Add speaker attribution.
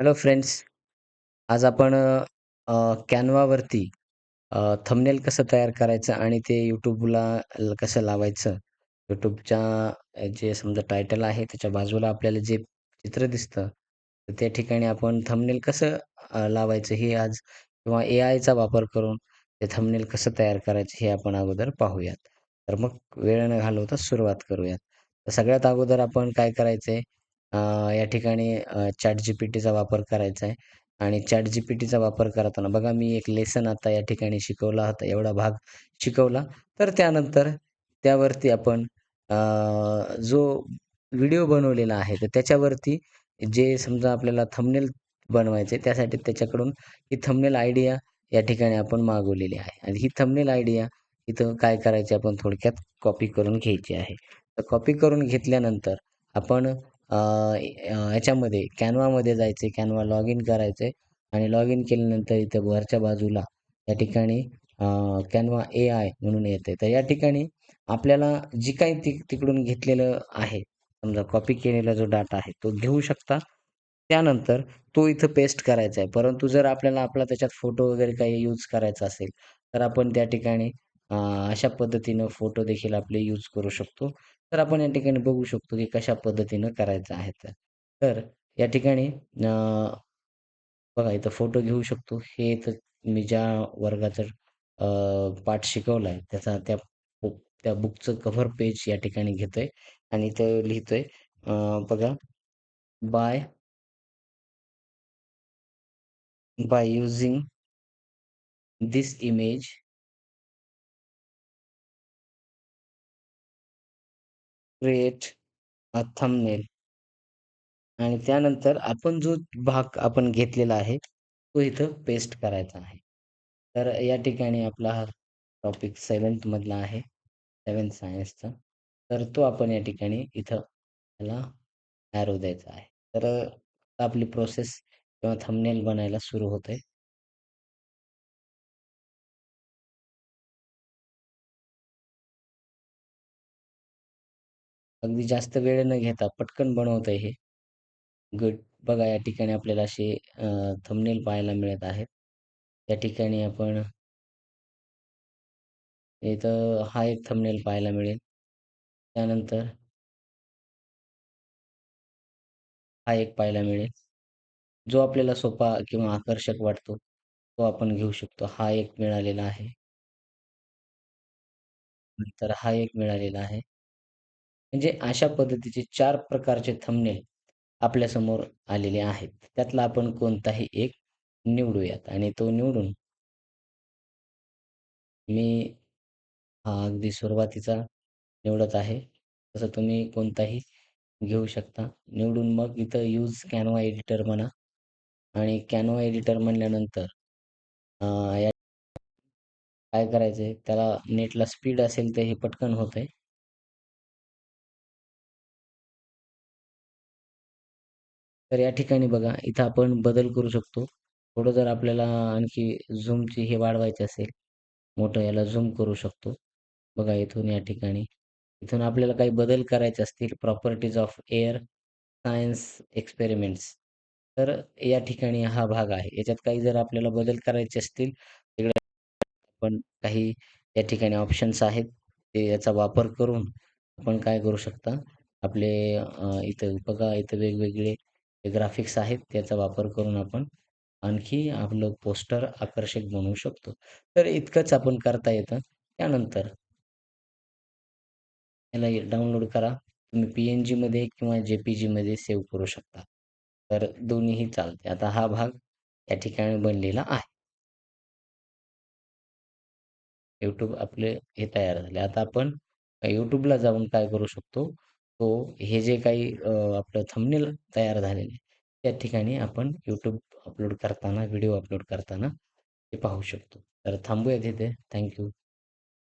Speaker 1: Hello friends आज आपण कॅनवावरती thumbnail thumbnail कसं तयार करायचं आणि ते यूट्यूबला कसं लावायचं यूट्यूबच्या जे समजा टायटल आहे त्याच्या बाजूला आपल्याला जे चित्र दिसतं तर त्या ठिकाणी आपण थंबनेल कसं लावायचं हे आज किंवा ए आयचा वापर करून ते थंबनेल कसं तयार करायचं हे आपण अगोदर पाहूयात. तर मग वेळ न घालवता सुरुवात करूयात. तर सगळ्यात अगोदर आपण काय करायचंय आहे या ठिकाणी अ, ChatGPTचा वापर करायचा आहे आणि ChatGPTचा वापर करताना बघा मी एक लेसन आता या ठिकाणी शिकवला होता एवढा भाग शिकवला. तर त्यानंतर त्यावरती आपण जो व्हिडिओ बनवलेला आहे तर त्याच्यावरती जे समजा आपल्याला थंबनेल बनवायचे त्यासाठी त्याच्याकडून ही थंबनेल आयडिया या ठिकाणी आपण मागवलेली आहे. आणि ही थंबनेल आयडिया इथं काय करायची आपण थोडक्यात कॉपी करून घ्यायची आहे. तर कॉपी करून घेतल्यानंतर आपण याच्यामध्ये कॅनवामध्ये जायचे कॅनवा लॉग इन करायचे आणि लॉग इन केल्यानंतर इथं वरच्या बाजूला या ठिकाणी कॅनवा ए आय म्हणून येते. तर या ठिकाणी आपल्याला जी काही ति तिकडून घेतलेलं आहे समजा कॉपी केलेला जो डाटा आहे तो घेऊ शकता. त्यानंतर तो इथं पेस्ट करायचा आहे. परंतु जर आपल्याला आपला त्याच्यात फोटो वगैरे काही यूज करायचा असेल तर आपण त्या ठिकाणी अशा पद्धतीनं फोटो देखील आपले यूज करू शकतो. तर आपण या ठिकाणी बघू शकतो की कशा पद्धतीनं करायचं आहे तर. तर या ठिकाणी बघा इथं फोटो घेऊ शकतो. हे तर मी ज्या वर्गाचं अ, पाठ शिकवला आहे त्याचा त्या बुक त्या बुकचं कव्हर पेज या ठिकाणी घेतोय आणि इथं लिहितोय अ, बघा. Bye bye using this image create a thumbnail आणि त्यानंतर आपण जो भाग आपण घेतलेला आहे तो इथं पेस्ट करायचा आहे. तर या ठिकाणी आपला हा टॉपिक सेवन्थमधला आहे सेवन्थ सायन्सचा तर तो आपण या ठिकाणी इथं त्याला ॲरो द्यायचा आहे. तर आपली प्रोसेस किंवा थंबनेल बनायला सुरू होते अगदी जास्त वेळ न घेता पटकन बनवतंय हे. गट बघा या ठिकाणी आपल्याला असे थंबनेल पाहायला मिळत आहेत. त्या ठिकाणी आपण इथं हा एक थंबनेल पाहायला मिळेल. त्यानंतर हा एक पाहायला मिळेल. जो आपल्याला सोपा किंवा आकर्षक वाटतो तो आपण घेऊ शकतो. हा एक मिळालेला आहे. नंतर हा एक मिळालेला आहे. म्हणजे अशा पद्धतीचे चार प्रकारचे थंबनेल आपल्यासमोर आलेले आहेत. त्यातला आपण कोणताही एक निवडूयात आणि तो निवडून मी हा अगदी सुरुवातीचा निवडत आहे. तसं तुम्ही कोणताही घेऊ शकता. निवडून मग इथं यूज कॅनवा एडिटर म्हणा आणि कॅनवा एडिटर म्हणल्यानंतर या काय करायचंय? त्याला नेटला स्पीड असेल तर हे पटकन होतंय. तर या ठिकाणी बघा इथं आपण बदल करू शकतो. थोडं जर आपल्याला आणखी झूमची हे वाढवायची असेल मोठं याला झूम करू शकतो. बघा इथून या ठिकाणी. इथून आपल्याला काही बदल करायचे असतील properties of air science experiments तर या ठिकाणी हा भाग आहे. याच्यात काही जर आपल्याला बदल करायचे असतील तिकडे आपण काही या ठिकाणी ऑप्शन्स आहेत ते याचा वापर करून आपण काय करू शकता? आपले इथं बघा इथं वेगवेगळे ग्राफिक्स आहेत त्याचा वापर करून आपण आणखी आपलं पोस्टर आकर्षक बनवू शकतो. तर इतकंच आपण करता येतं. त्यानंतर याला डाउनलोड करा. तुम्ही पी एन जीमध्ये किंवा जे पी जीमध्ये सेव्ह करू शकता. तर दोन्हीही चालते आता हा भाग या ठिकाणी बनलेला आहे. यूट्यूब आपले हे तयार झाले. आता आपण यूट्यूबला जाऊन काय करू शकतो? हो हे जे काही अ, आपलं थंबनेल तयार झालेले त्या ठिकाणी आपण यूट्यूब अपलोड करताना व्हिडिओ अपलोड करताना ते पाहू शकतो. तर थांबूया तिथे थँक्यू